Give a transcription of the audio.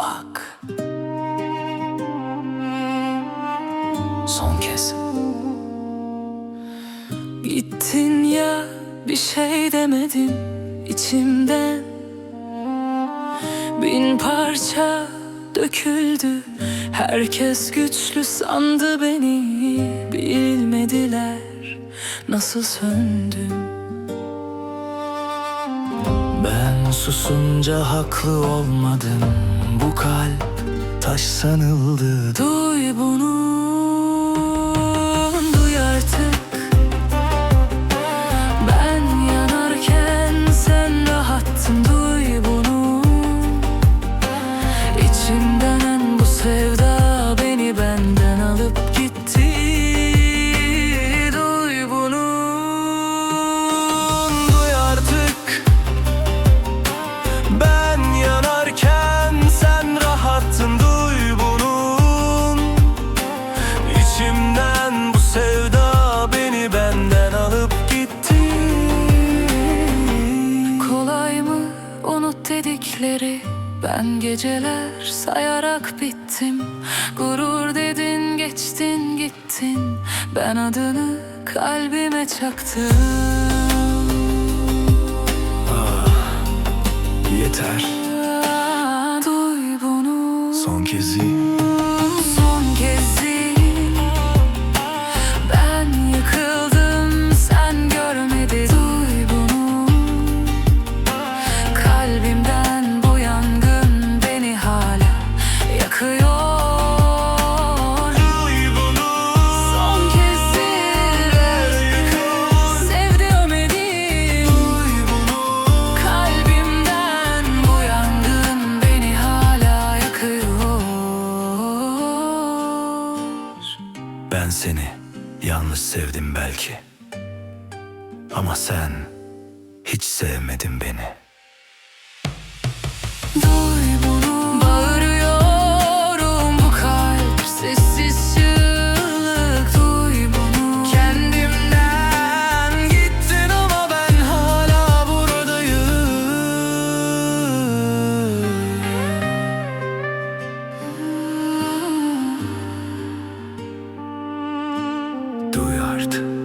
bak. Son kez. Gittin ya bir şey demedin içimden Bin parça döküldü Herkes güçlü sandı beni Bilmediler nasıl söndüm ben susunca haklı olmadım. Bu kalp taş sanıldı. Duy bunu dedikleri Ben geceler sayarak bittim. Gurur dedin geçtin gittin. Ben adını kalbime çaktım. Yeter. Ah, Duy bunu. Son kezi Ben seni yanlış sevdim belki. Ama sen hiç sevmedin beni duyardı.